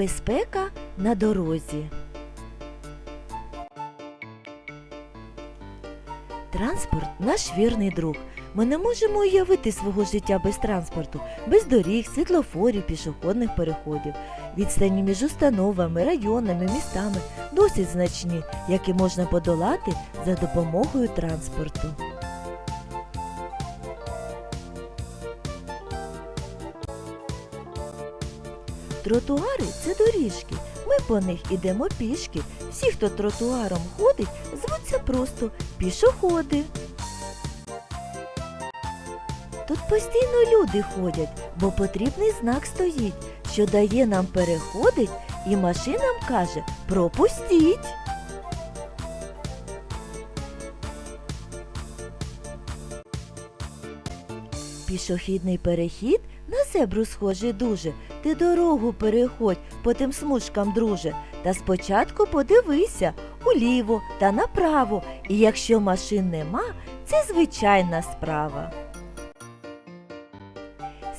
Безпека на дорозі. Транспорт наш вірний друг. Ми не можемо уявити свого життя без транспорту, без доріг, світлофорів, пішохідних переходів. Відстані між установами, районами, містами досить значні, які можна подолати за допомогою транспорту. Тротуари це доріжки. Ми по них ідемо пішки. Всі, хто тротуаром ходить, звуться просто пішоходи. Тут постійно люди ходять, бо потрібний знак стоїть, що дає нам переходить і машинам каже пропустіть. Пішохідний перехід на зебру схожий дуже. Ти дорогу переходь по тим смужкам, друже. Та спочатку подивися уліво та направо. І якщо машин нема, це звичайна справа.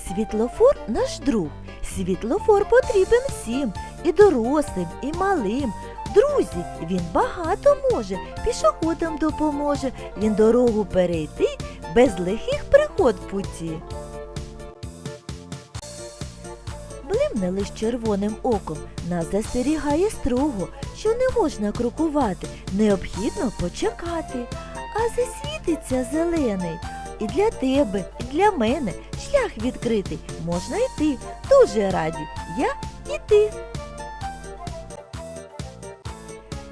Світлофор наш друг. Світлофор потрібен всім, і дорослим, і малим. Друзі, він багато може, пішоходам допоможе, він дорогу перейти без лихих пригод в путі. Блимне лиш червоним оком, нас застерігає строго, що не можна крокувати, необхідно почекати. А засвітиться зелений. І для тебе, і для мене шлях відкритий. Можна йти. Дуже раді. Я і ти.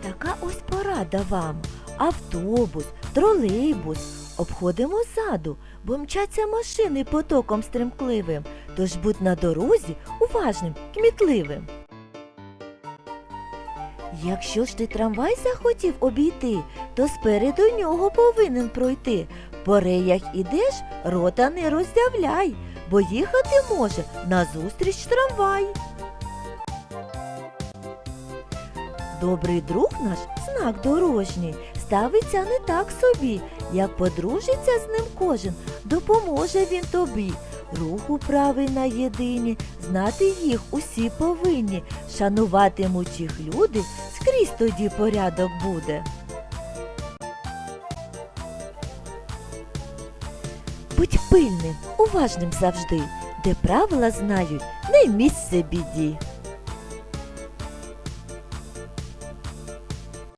Така ось порада вам. Автобус, тролейбус. Обходимо ззаду, бо мчаться машини потоком стримкливим. Тож будь на дорозі уважним, кмітливим. Якщо ж ти трамвай захотів обійти, то спереду нього повинен пройти. По реях ідеш, рота не роздявляй, бо їхати може назустріч трамвай. Добрий друг наш знак дорожній, ставиться не так собі, як подружиться з ним кожен, допоможе він тобі. Руху правий на єдині, знати їх усі повинні, шануватимуть їх люди, скрізь тоді порядок буде. Будь пильним, уважним завжди, де правила знають, не місце біді.